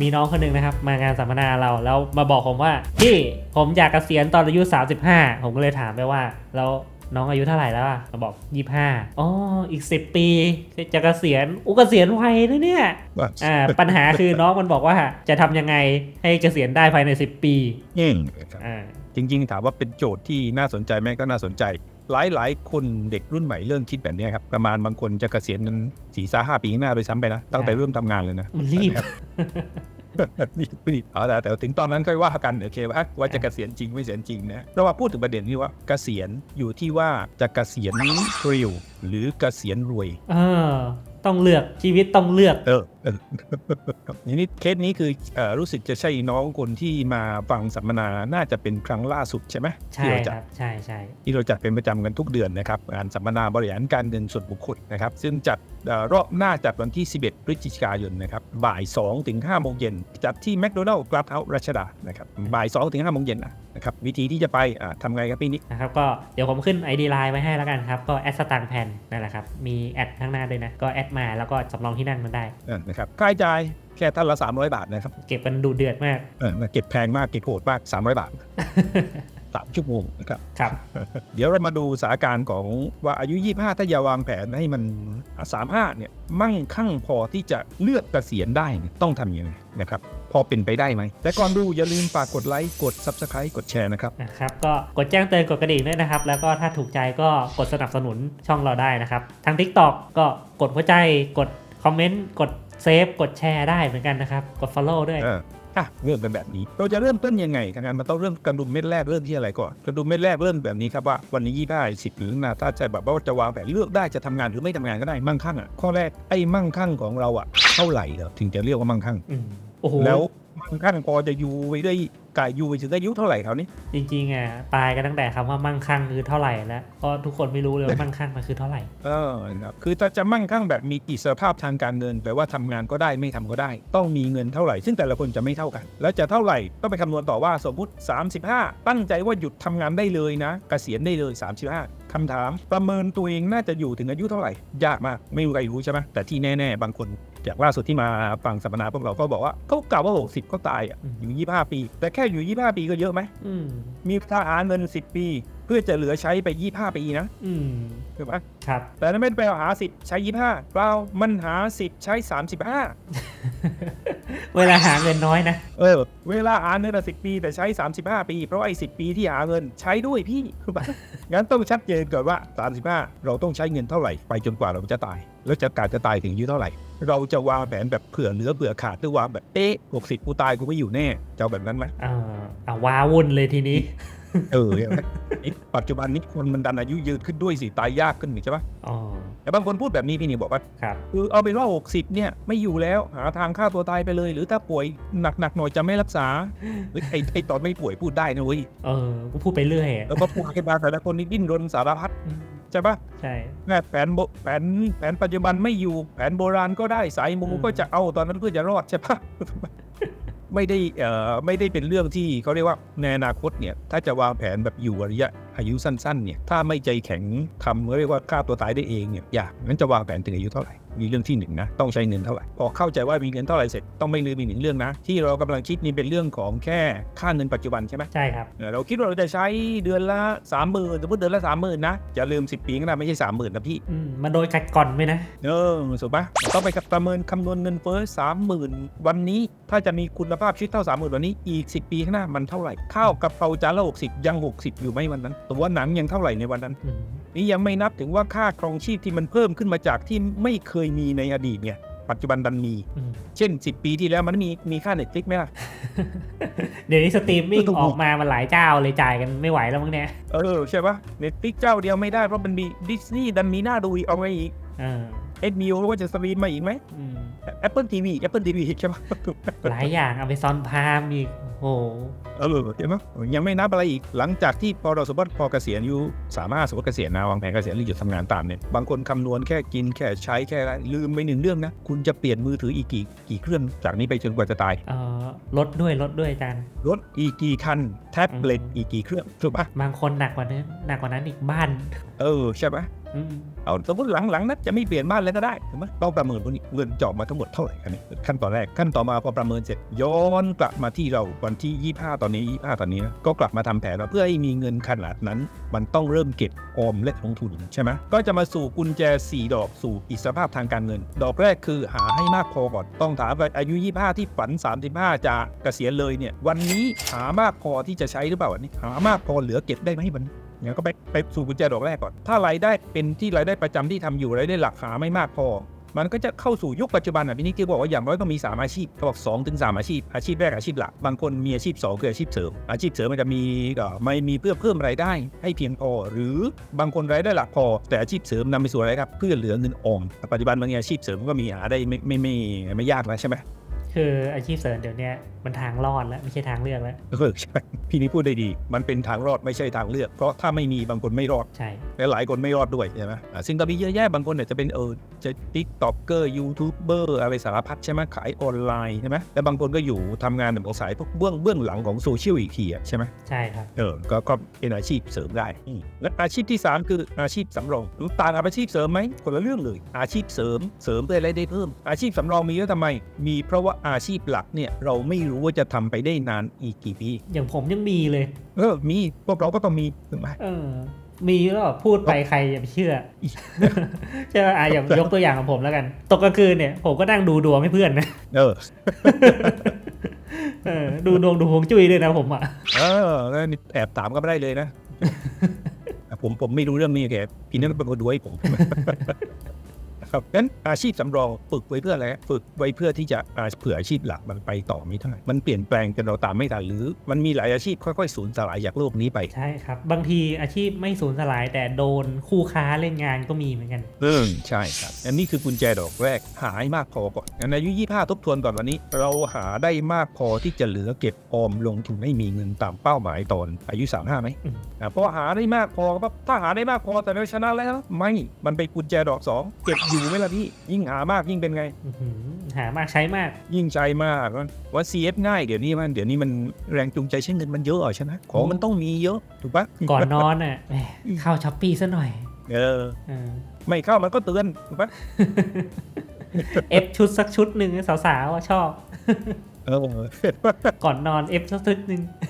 มีน้องคนหนึ่งนะครับ มางานสัมมนาเราแล้วมาบอกผมว่าพี่ผมอยากเกษียณตอนอายุ 35 ผมก็เลยถามไปว่าแล้วน้องอายุเท่าไหร่แล้วอะมาบอก 25อ๋อ อีก 10 ปี จะเกษียณ อุยเกษียณไวนะเนี่ยว่าอ่า ปัญหาคือน้องมันบอกว่าจะทำยังไงให้เกษียณได้ภายใน 10 ปีเง่งครับอ่าจริง ๆ ถามว่าเป็นโจทย์ที่น่าสนใจไหมก็น่าสนใจ หลายหลายๆคนเด็กรุ่นใหม่เริ่มคิดแบบนี้ครับ ประมาณบางคนจะเกษียณนั้นสี่สาห้าปีข้างหน้าโดยซ้ำไปนะ ตั้งแต่เริ่มทำงานเลยนะ มันรีบนี่ไม่ดีเอาแต่แต่ถึงตอนนั้นค่อยว่ากันโอเคว่าว่าจะเกษียณจริงไม่เกษียณจริงนะเพราะว่าพูดถึงประเด็นนี้ว่าเกษียณอยู่ที่ว่าจะเกษียณเร็วหรือเกษียณรวยเออ ต้องเลือกชีวิตต้องเลือก เออเออครับทีนี้เคสนี้คือเออรู้สึกจะใช่น้องคนที่มาฟังสัมมนาน่าจะเป็นครั้งล่าสุดใช่ไหมใช่ที่เราคจัดรับใช่ใช่ที่เราจัดเป็นประจำกันทุกเดือนนะครับงานสัมมนาบริหารการเงินส่วนบุคคลนะครับ ซึ่งจัดเอ่อรอบหน้าจัดวันที่ 11 พฤศจิกายนนะครับบ่าย2ถึง5โมงเย็นจัดที่แมคโดนัลล์กราฟเฮาส์รัชดานะครับบ่าย2ถึง5โมงเย็นนะครับวิธีที่จะไปอ่าทำไงครับพี่นิกนะครับก็เดี๋ยวผมขึ้น ID Line ไว้ให้แล้วกันครับก็แอดสตางค์แพนนั่นแหละครับมีแอดข้างหน้าด้วยนะก็แอดมาแล้วก็สำรองที่นั่งมันได้อ่านะครับค่าใช้จ่ายแค่ท่านละ 300 บาทนะครับ เก็บกันดูเดือดมากเออเก็บแพงมากเก็บโหดมาก 300 บาท3ชั่วโมงนะครับครับ เดี๋ยวเรามาดูสถานการณ์ของว่าอายุ 25 ถ้าอย่าวางแผนให้มัน 35 เนี่ย มั่งคั่งพอที่จะเลือกเกษียณได้เนี่ยต้องทำยังไงนะครับ พอเป็นไปได้ไหม แต่ก่อนดูอย่าลืมฝากกดไลค์ กด Subscribe กดแชร์นะครับ นะครับก็กดแจ้งเตือนกดกระดิ่งด้วยนะครับ แล้วก็ถ้าถูกใจก็กดสนับสนุนช่องเราได้นะครับทาง TikTok ก็กดหัวใจกดคอมเมนต์กดเซฟกดแชร์ได้เหมือนกันนะครับ กด Follow ด้วย เอออะเริ่มกันแบบนี้ เราจะเริ่มต้นยังไงทางานมันต้องเริ่มกระดุมเม็ดแรกเริ่มที่อะไรก่อนกระดุมเม็ดแรกเริ่มแบบนี้ครับว่าวันนี้ยี่ได้สิบหรือนาถ้าจะแบบว่าจะวางแผนเลือกได้จะทำงานหรือไม่ทำงานก็ได้มั่งคั่งอะข้อแรกไอ้มั่งคั่งของเราอะเท่าไหร่เหรอถึงจะเรียกว่ามั่งคั่ง อืม โอ้โหแล้วมั่งคั่งพอจะอยู่ไปได้กายอยู่ไปถึงอายุเท่าไหร่เขาวนี่จริงๆอะตายกันตั้งแต่คำว่ามั่งคั่งคือเท่าไหร่แล้วเพราะทุกคนไม่รู้เลยว่ามั่งคั่งมันคือเท่าไหร่เออครับคือถ้าจะมั่งคั่งแบบมีอิสรภาพทางการเงินแปลว่าทำงานก็ได้ไม่ทำก็ได้ ต้องมีเงินเท่าไหร่ ซึ่งแต่ละคนจะไม่เท่ากัน แล้วจะเท่าไหร่ต้องไปคำนวณต่อว่าสมมุติ 35 ตั้งใจว่าหยุดทำงานได้เลยนะเกษียณได้เลย 35คำถาม ประเมินตัวเองน่าจะอยู่ถึงอายุเท่าไหร่ ยากมากไม่มีใครรู้ใช่ไหมแต่ที่แน่ ๆ บางคน จากล่าสุดที่มาฟังสัมมนาพวกเราก็บอกว่าเขากล่าวว่า 60 ก็ตายอะอืมอยู่ 25 ปี แต่แค่อยู่ 25 ปีก็เยอะไหมอืมมีถ้าหาเงิน 10 ปี เพื่อจะเหลือใช้ไป 25 ปีนะอืมถูกไหมครับ แต่นั่นไม่ได้แปลว่าหาสิทธิ์ใช้ 25เปล่ามันหาสิทธิ์ใช้ เวลาหาเงินน้อยนะ35เออเวลาหาเงินสิปี แต่ใช้ 35 ปี เพราะไอ้สิปีที่หาเงินใช้ด้วยพี่คือปะงั้นต้องชัดเจนก่อนว่า 35 เราต้องใช้เงินเท่าไหร่ ไปจนกว่าเราจะตาย แล้วจะกาจะตายถึงอายุเท่าไหร่ เราจะวางแผนแบบเผื่อเหลือเผื่อขาดหรือวางแบบเอ๊ะ60กูตายกูไม่อยู่แน่จะเอาแบบนั้นไหมเอ่าอ่าว้าวุ่นเลยทีนี้ เออเห็นไหมนี่ปัจจุบันนี้คนมันดันอายุยืนขึ้นด้วยสิตายยากขึ้นนี่ใช่ปะอ๋อแต่บางคนพูดแบบนี้พี่นี่บอกว่าครับคือเอาเป็นว่า 60 เนี่ยไม่อยู่แล้วหาทางฆ่าตัวตายไปเลย หรือถ้าป่วยหนักๆหน่อยจะไม่รักษาเฮ้ยไอ้ไอ้ตอนไม่ป่วยพูดได้นะเว้ยเออกูพูดไปเรื่อยอะเออพอป่วยกันมาแต่ละคนนี่ดิ้นรนสารพัดอืมใช่ปะใช่แม่แผนโบแผนแผนปัจจุบันไม่อยู่แผนโบราณก็ได้สายมูอืมก็จะเอาตอนนั้นเพื่อจะรอดใช่ปะ ไม่ได้เอ่อไม่ได้เป็นเรื่องที่เขาเรียกว่าในอนาคตเนี่ยถ้าจะวางแผนแบบอยู่ระยะอายุสั้นๆเนี่ยถ้าไม่ใจแข็งทำเขาเรียกว่าฆ่าตัวตายได้เองเนี่ยอยากงั้นจะวางแผนถึงอายุเท่าไหร่ มีเรื่องที่หนึ่งนะต้องใช้เงินเท่าไหร่พอเข้าใจว่ามีเงินเท่าไหร่เสร็จต้องไม่ลืมอีกหนึ่งเรื่องนะ ที่เรากำลังคิดนี่เป็นเรื่องของแค่ค่าเงินปัจจุบันใช่ไหมใช่ครับเออเราคิดว่าเราจะใช้เดือนละสามหมื่นสมมติเดือนละสามหมื่นนะอย่าลืมสิบปีข้างหน้าไม่ใช่สามหมื่นนะพี่อืมมันโดยกัดก่อนไหมนะเออถูกปะต้องไปประเมินคำนวณเงินเฟ้อสามหมื่นวันนี้ ถ้าจะมีคุณภาพชีวิตเท่าสามหมื่นวันนี้อีกสิบปีข้างหน้ามันเท่าไหร่ข้าวกะเพราจานละหกสิบยังหกสิบอยู่ไหมวันนั้น ตัวหนังยังเท่าไหร่ในวันนั้นอืม นี่ยังไม่นับถึงว่าค่าครองชีพที่มันเพิ่มขึ้นมาจากที่ไม่เคยมีในอดีตเนี่ยปัจจุบันดันมีอืมเช่น 10 ปีที่แล้วมันมีมีค่าเน็ตฟลิกไหมล่ะ เดี๋ยวนี้สตรีมมิ่งถูกออกมามันหลายเจ้าเลยจ่ายกันไม่ไหวแล้วมั้งเนี่ย เออ ใช่ปะเน็ตฟลิกเจ้าเดียวไม่ได้เพราะมันมีดิสนีย์ดันมีหน้าดูอีกเอาไงอีก เออเอ็ดมิวว่าจะสตรีมมาอีกไหมอืม Apple TV Apple TV ใช่ปะหลายอย่างอเมซอนพามอีกโอ้โหเออเห็นไหมยังไม่นับอะไรอีกหลังจากที่พอเราสมมติพอเกษียณอายุสามารถสมมติเกษียณนะวางแผนเกษียณหรือหยุดทำงานตามเนี่ยบางคนคำนวณแค่กินแค่ใช้แค่อะไรลืมไปหนึ่งเรื่องนะ คุณจะเปลี่ยนมือถืออีกกี่กี่เครื่องจากนี้ไปจนกว่าจะตายเออลดด้วยลดด้วยอาจารย์รถอีกกี่คันแท็บเล็ตอืมอีกกี่เครื่องถูกปะบางคนหนักกว่านั้นหนักกว่านั้นอีกบ้าน เออใช่ปะอืม เอาสมมติหลังๆนั้นจะไม่เปลี่ยนบ้านเลยก็ได้ถูกไหมต้องประเมินพวกนี้เงินจอบมาทั้งหมดเท่าไหร่อันนี้ขั้นตอนแรกขั้นต่อมาพอประเมินเสร็จย้อนกลับมาที่เราวันที่ 25 ตอนนี้ 25 ตอนนี้นะก็กลับมาทำแผนว่าเพื่อให้มีเงินขนาดนั้น มันต้องเริ่มเก็บออมและลงทุนใช่ไหมก็จะมาสู่กุญแจ 4 ดอกสู่อิสรภาพทางการเงิน ดอกแรกคือหาให้มากพอก่อนต้องถามว่าอายุ 25 ที่ฝัน 35 จะเกษียณเลยเนี่ยวันนี้หามากพอที่จะใช้หรือเปล่าวันนี้หามากพอเหลือเก็บได้ไหมวันนี้ งั้นก็ไปไปสู่กุญแจดอกแรกก่อน ถ้ารายได้เป็นที่รายได้ประจำที่ทำอยู่รายได้หลักหาไม่มากพอ มันก็จะเข้าสู่ยุคปัจจุบันอะพี่นิกที่บอกว่าอย่างน้อยต้องมี 3 อาชีพเขาบอก2ถึง3อาชีพ อาชีพแรกอาชีพหลัก บางคนมีอาชีพ 2 คืออาชีพเสริม อาชีพเสริมมันจะมีเอ่อไม่มีเพื่อเพิ่มรายได้ให้เพียงพอ หรือบางคนรายได้หลักพอ แต่อาชีพเสริมนำไปสู่อะไรครับเพื่อเหลือเงินออมปัจจุบันบางอาชีพเสริมก็มีหาได้ไม่ไม่ไม่ไม่ไม่ยากแล้วใช่ไหม คืออาชีพเสริมเดี๋ยวเนี้ยมันทางรอดแล้วไม่ใช่ทางเลือกแล้วเออใช่พี่นี่พูดได้ดี มันเป็นทางรอดไม่ใช่ทางเลือก เพราะถ้าไม่มีบางคนไม่รอดใช่และหลายคนไม่รอดด้วยใช่ไหมอ่าซึ่งก็มีเยอะแยะบางคนเนี่ยจะเป็นเออจะติ๊กต็อกเกอร์ยูทูบเบอร์อะไรสารพัดใช่ไหมขายออนไลน์ใช่ไหมแล้วบางคนก็อยู่ทำงานแบบสายพวกเบื้องเบื้องหลังของโซเชียลอีกทีอะใช่ไหมใช่ครับเออก็ก็เป็นอาชีพเสริมได้อืมและอาชีพที่ 3 คืออาชีพสำรองรู้ต่างกับอาชีพเสริมไหมคนละเรื่องเลย อาชีพเสริมเสริมเพื่ออะไรได้เพิ่ม อาชีพสำรองมีแล้วทำไม มีเพราะว่าอาชีพหลักเนี่ยเราไม่รู้ว่าจะทำไปได้นานอีกกี่ปี อย่างผมยังมีเลย เออ มีพวกเราก็ต้องมีถูกไหมเออ มีแล้วแบบพูดไปใครอย่าไปเชื่อใช่ไหมอะอย่างยกตัวอย่างของผมแล้วกัน ตกกลางคืนเนี่ย ผมก็นั่งดูดวงให้เพื่อนนะเออเออดูดวงดูฮวงจุ้ยด้วยนะผมอะเออแล้วนี่แอบถามก็ไม่ได้เลยนะอะผมผมไม่รู้เรื่องนี้แกพี่นั่นเป็นคนดูให้ผม ครับงั้นอาชีพสำรองฝึกไว้เพื่ออะไรฮะฝึกไว้เพื่อที่จะอ่าเผื่ออาชีพหลักมันไปต่อไม่ได้มันเปลี่ยนแปลงจนเราตามไม่ทันหรือ มันมีหลายอาชีพค่อยๆสูญสลายจากโลกนี้ไปใช่ครับ บางทีอาชีพไม่สูญสลายแต่โดนคู่ค้าเล่นงานก็มีเหมือนกันเออใช่ครับ อันนี้คือกุญแจดอกแรกหาให้มากพอก่อนงั้นอายุ25 ทบทวนก่อนวันนี้ เราหาได้มากพอที่จะเหลือเก็บออมลงทุนให้มีเงินตามเป้าหมายตอนอายุ 35ไหมอืมอะเพราะหาได้มากพอปั๊บถ้าหาได้มากพอแต่เราชนะแล้วไม่มันไปกุญแจดอกสองเก็บอยู่ไหมล่ะพี่ ยิ่งหามากยิ่งเป็นไงอื้อหือหามากใช้มาก ยิ่งใจมากว่า CF ง่ายเดี๋ยวนี้มันเดี๋ยวนี้มันแรงจูงใจใช้เงินมันเยอะอะใช่ไหมของมันต้องมีเยอะถูกปะก่อนนอนอะแหมเข้าช้อปปี้ซะหน่อยเออเออไม่เข้ามันก็เตือนถูกปะเอฟชุดสักชุดหนึ่งสาวๆอะชอบเออก่อนนอนเอฟสักชุดหนึ่งเ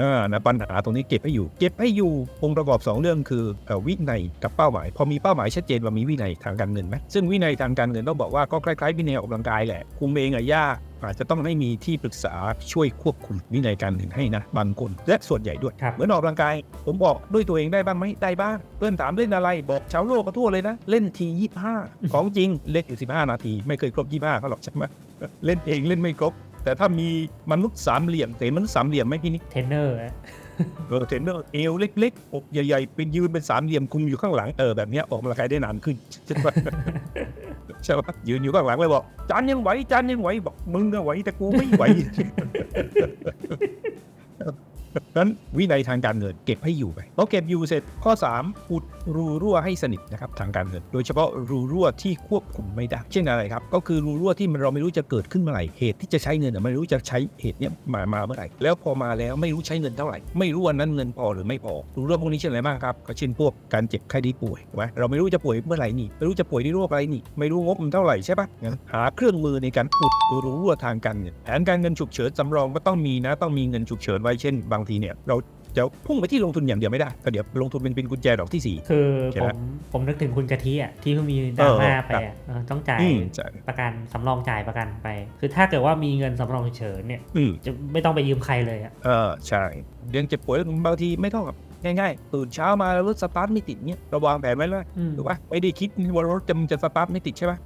ออนะปัญหาตรงนี้เก็บให้อยู่ เก็บให้อยู่องค์ประกอบ 2 เรื่องคือเอ่อวินัยกับเป้าหมาย พอมีเป้าหมายชัดเจนว่ามีวินัยทางการเงินไหมซึ่งวินัยทางการเงินต้องบอกว่าก็คล้ายๆวินัยออกกำลังกายแหละคุมเองอะยากอาจจะต้องให้มีที่ปรึกษาช่วยควบคุมวินัยการเงินให้นะบางคนและส่วนใหญ่ด้วยครับเหมือนออกกำลังกาย ผมบอกด้วยตัวเองได้บ้างไหมได้บ้างเพื่อนถามเล่นอะไรบอกชาวโลกก็ทั่วเลยนะ เล่นทียี่ห้าของจริงเล่นอยู่สิบห้านาที ไม่เคยครบยี่ห้าเขาหรอกใช่ไหมเล่นเองเล่นไม่ครบ แต่ถ้ามีมนุษย์สามเหลี่ยมเห็นมนุษย์สามเหลี่ยมไหมพี่นิกเทรนเนอร์อะเออเทรนเนอร์เอวเล็กๆอกใหญ่ๆเป็นยืนเป็นสามเหลี่ยมคุมอยู่ข้างหลังเออแบบเนี้ยออกกำลังกายได้นานขึ้นใช่ปะใช่ปะยืนอยู่ข้างหลังเลยบอกจานยังไหวจานยังไหวบอกมึงก็ไหวแต่กูไม่ไหว นั้นวินัยทางการเงินเก็บให้อยู่ไปพอเก็บอยู่เสร็จข้อ 3 อุดรูรั่วให้สนิทนะครับทางการเงิน โดยเฉพาะรูรั่วที่ควบคุมไม่ได้ เช่นอะไรครับ ก็คือรูรั่วที่เราไม่รู้จะเกิดขึ้นเมื่อไหร่เหตุที่จะใช้เงินไม่รู้จะใช้เหตุเนี้ยมามาเมื่อไหร่แล้วพอมาแล้วไม่รู้ใช้เงินเท่าไหร่ ไม่รู้วันนั้นเงินพอหรือไม่พอรูรั่วพวกนี้เช่นอะไรบ้างครับก็เช่นพวกการเจ็บไข้ได้ป่วยถูกไหมเราไม่รู้จะป่วยเมื่อไหร่นี่ไม่รู้จะป่วยด้วยโรคอะไรนี่ไม่รู้งบมันเท่าไหร่ใช่ปะงั้นหาเครื่องมือในการอุดรูรั่วทางการเงินแผนการเงินฉุกเฉินสำรองก็ต้องมีนะต้องมีเงินฉุกเฉินไว้เช่นบางทีเนี่ยเราจะพุ่งไปที่ลงทุนอย่างเดียวไม่ได้ก็เดี๋ยวลงทุนเป็นเป็นกุญแจดอกที่สี่คือใช่ผไหมมผมนึกถึงคุณกะทิอะที่เพิ่งมีดราม่าเออไปอะเออต้องจ่ายอืมใช่ประกันสำรองจ่ายประกันไป คือถ้าเกิดว่ามีเงินสำรองฉุกเฉินเนี่ยอืมจะไม่ต้องไปยืมใครเลยอะเออใช่เรื่องเจ็บป่วยบางทีไม่ต้องแบบง่ายๆตื่นเช้ามาแล้วรถสตาร์ทไม่ติดเนี่ยเราวางแผนไว้แล้วอืมถูกปะไม่ได้คิดว่ารถจะจะสตาร์ทไม่ติดใช่ปะ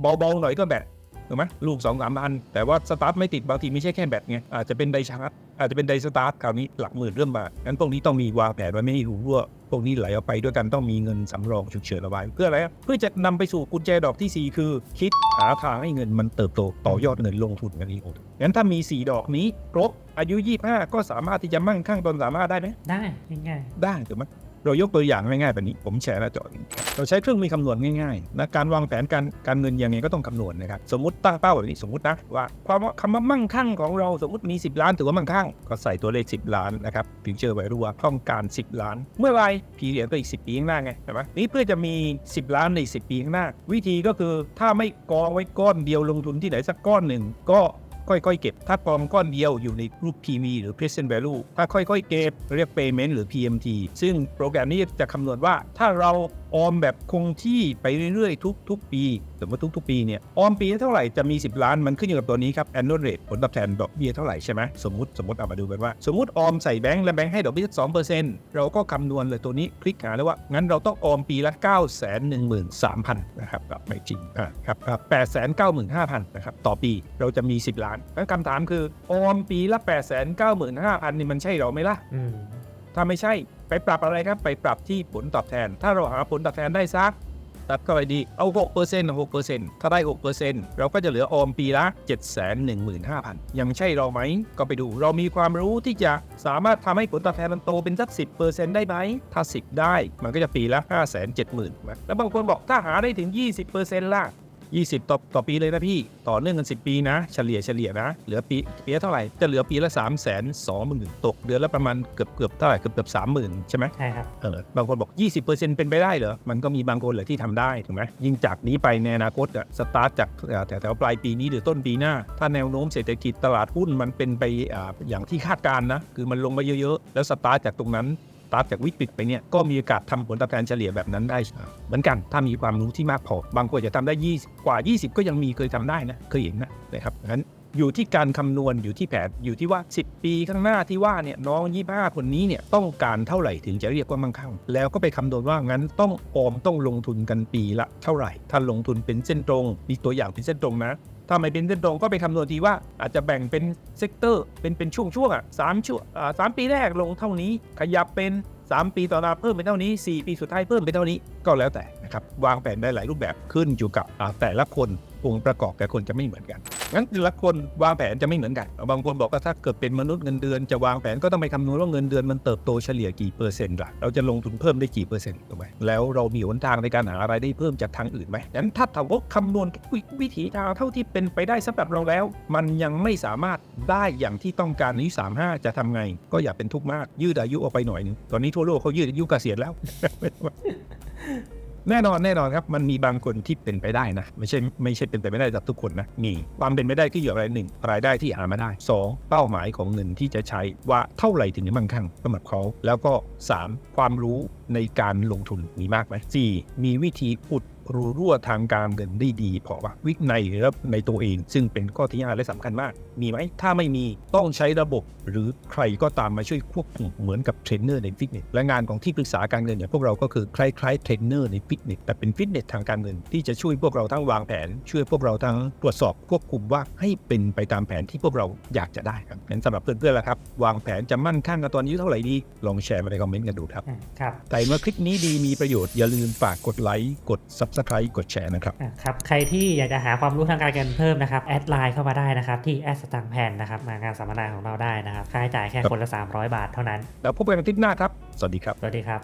เบาๆหน่อยก็แบต ถูกไหมลูกสองสามพัน แต่ว่าสตาร์ทไม่ติดบางทีไม่ใช่แค่แบตไงอาจจะเป็นไดชาร์จอาจจะเป็นไดสตาร์ทคราวนี้หลักหมื่นเริ่มมางั้นพวกนี้ต้องมีวางแผนไว้ไม่ให้รู้ว่าพวกนี้ไหลออกไปด้วยกันต้องมีเงินสำรองฉุกเฉินเอาไว้เพื่ออะไรอะเพื่อจะนำไปสู่กุญแจดอกที่สี่คือ คิดหาทางให้เงินมันเติบโตต่อยอดเงินลงทุนกันนี้งั้นถ้ามีสี่ดอกนี้ครบอายุ 25 ก็สามารถที่จะมั่งคั่งตนสามารถได้ไหมได้ง่ายได้ถูกไหม เรายกตัวอย่างง่ายๆแบบนี้ผมแชร์หน้าจอเราใช้เครื่องมือคำนวณง่ายๆนะการวางแผนการการเงินยังไงก็ต้องคำนวณนะครับสมมติตั้งเป้าแบบนี้สมมตินะว่าความคำว่ามั่งคั่งของเราสมมติมี 10 ล้านถือว่ามั่งคั่งก็ใส่ตัวเลข 10 ล้านนะครับฟิวเจอร์ไว้รู้ว่าต้องการ 10 ล้าน เมื่อไหรพีเรียดก็อีก 10 ปีข้างหน้าไงใช่ไหมนี่เพื่อจะมี 10 ล้านใน 10 ปีข้างหน้า วิธีก็คือถ้าไม่กองไว้ก้อนเดียวลงทุนที่ไหนสักก้อนหนึ่งก็ ค่อยๆเก็บ ถ้ากองก้อนเดียวอยู่ในรูป PV หรือ present value ถ้าค่อยๆเก็บเรียก payment หรือ PMT ซึ่งโปรแกรมนี้จะคำนวณว่าถ้าเรา ออมแบบคงที่ไปเรื่อยๆ ทุกๆปีสมมติทุก ๆ ปีเนี่ยออมปีละเท่าไหร่จะมี 10 ล้านมันขึ้นอยู่กับตัวนี้ครับ annual rate ผลตอบแทนดอกเบี้ยเท่าไหร่ใช่ไหมสมมติสมมติเอามาดูกันว่า สมมติออมใส่แบงก์และแบงก์ให้ดอกเบี้ยสองเปอร์เซ็นต์เราก็คำนวณเลยตัวนี้คลิกหาเลยว่า งั้นเราต้องออมปีละ 9 1 3 0 0 0นะครับแบบไม่จริงอะครับ8 9 5 0 0 0นะครับต่อปีเราจะมี 10 ล้านแล้วคำถามคือออมปีละ8 9 5 0 0 0นี่มันใช่เราไหมล่ะอืมถ้าไม่ใช่ ไปปรับอะไรครับไปปรับที่ผลตอบแทน ถ้าเราหาผลตอบแทนได้สักตัดก็ไปดีเอา6% 6%ถ้าได้6%เราก็จะเหลือออมปีละ 715,000 ยังใช่เราไหม ก็ไปดูเรามีความรู้ที่จะสามารถทำให้ผลตอบแทนมันโตเป็นสัก 10%ได้ไหม ถ้า 10 ได้มันก็จะปีละ 570,000นะแล้วบางคนบอกถ้าหาได้ถึง 20%ล่ะ 20 ต่อต่อปีเลยนะพี่ ต่อเนื่องกัน 10 ปีนะ เฉลี่ยเฉลี่ยนะ เหลือปีปีละเท่าไหร่ จะเหลือปีละ3 2 0 0 0 0ตกเดือนละประมาณเกือบเกือบเท่าไหร่เกือบเกือบ30,000 ใช่ไหมใช่ครับ เออบางคนบอก 20%เป็นไปได้เหรอ มันก็มีบางคนเหลยที่ทำได้ถูกไหมยิ่งจากนี้ไปในอนาคตอะสตาร์ทจากเอ่อแถวๆปลายปีนี้หรือต้นปีหน้า ถ้าแนวโน้มเศรษฐกิจตลาดหุ้นมันเป็นไปอ่าอย่างที่คาดการณ์นะคือมันลงมาเยอะๆแล้วสตาร์ทจากตรงนั้นสตา ร์ทจากวิกฤตไปเนี่ยก็มีโอกาสทำผลตอบแทนเฉลี่ยแบบนั้นได้ เหมือนกันถ้ามีความรู้ที่มากพอบางคนจะทำได้ 20 กว่า 20 ก็ยังมีเคยทำได้นะเคยเห็นนะนะครับงั้น อยู่ที่การคำนวณอยู่ที่แผนอยู่ที่ว่า 10 ปีข้างหน้าที่ว่าเนี่ยน้อง25คนนี้เนี่ยต้องการเท่าไหร่ถึงจะเรียกว่ามั่งคั่ง แล้วก็ไปคำนวณว่างั้นต้องออมต้องลงทุนกันปีละเท่าไหร่ ถ้าลงทุนเป็นเส้นตรงมีตัวอย่างเป็นเส้นตรงนะถ้าไม่เป็นเส้นตรงก็ไปคำนวณทีว่าอาจจะแบ่งเป็นเซกเตอร์เป็นเป็นช่วงช่วงอะสามช่วงอ่าสามปีแรกลงเท่านี้ขยับเป็น 3 ปีต่อมาเพิ่มเป็นเท่านี้ 4 ปีสุดท้ายเพิ่มเป็นเท่านี้ก็แล้วแต่นะครับวางแผนได้หลายรูปแบบขึ้นอยู่กับแต่ละคน องค์ประกอบแต่คนจะไม่เหมือนกัน งั้นแต่ละคนวางแผนจะไม่เหมือนกัน บางคนบอกว่าถ้าเกิดเป็นมนุษย์เงินเดือนจะวางแผนก็ต้องไปคำนวณว่าเงินเดือนมันเติบโตเฉลี่ยกี่เปอร์เซ็นต์ล่ะ เราจะลงทุนเพิ่มได้กี่เปอร์เซ็นต์ถูกไหมแล้วเรามีหนทางในการหาอะไรได้เพิ่มจากทางอื่นไหมงั้นถ้าถามว่าคำนวณวิถีทางเท่าที่เป็นไปได้สำหรับเราแล้ว มันยังไม่สามารถได้อย่างที่ต้องการในอายุ35 จะทำไง ก็อย่าเป็นทุกข์มากยืดอายุออกไปหน่อยนึงตอนนี้ทั่วโลกเขายืดอายุเกษียณแล้ว แน่นอนแน่นอนครับมันมีบางคนที่เป็นไปได้นะไม่ใช่ไม่ใช่เป็นไปไม่ได้กับทุกคนนะมีความเป็นไปได้ที่อยู่อะไรหนึ่งรายได้ที่หามาได้สองเป้าหมายของเงินที่จะใช้ว่าเท่าไหร่ถึงจะมั่งคั่งสำหรับเขาแล้วก็สามความรู้ในการลงทุนมีมากไหมสี่มีวิธีอุด รูรั่วทางการเงินได้ดีพอปะวินัยและในตัวเอง ซึ่งเป็นข้อที่ห้าและสำคัญมาก มีไหมถ้าไม่มีต้องใช้ระบบหรือใครก็ตามมาช่วยควบคุมเหมือนกับเทรนเนอร์ในฟิตเนสและงานของที่ปรึกษาการเงินอย่างพวกเราก็คือคล้ายๆเทรนเนอร์ในฟิตเนสแต่เป็นฟิตเนสทางการเงินที่จะช่วยพวกเราทั้งวางแผน ช่วยพวกเราทั้งตรวจสอบควบคุมว่าให้เป็นไปตามแผนที่พวกเราอยากจะได้ครับงั้นสำหรับเพื่อนๆล่ะครับ วางแผนจะมั่นคั่งกันตอนอายุเท่าไหร่ดีลองแชร์มาในคอมเมนต์กันดูครับอะครับแต่เมื่อคลิปนี้ดีมีประโยชน์อย่าลืมฝากกดไลค์กด Subscribe กดแชร์นะครับอะครับ ใครที่อยากจะหาความรู้ทางการเงินเพิ่มนะครับ แอดไลน์เข้ามาได้นะครับ ที่แอดสตังแพนนะครับ มางานสัมมนาของเราได้นะครับ ค่าใช้จ่ายแค่คนละ 300 บาทเท่านั้น แล้วพบกันอาทิตย์หน้าครับ สวัสดีครับ สวัสดีครับ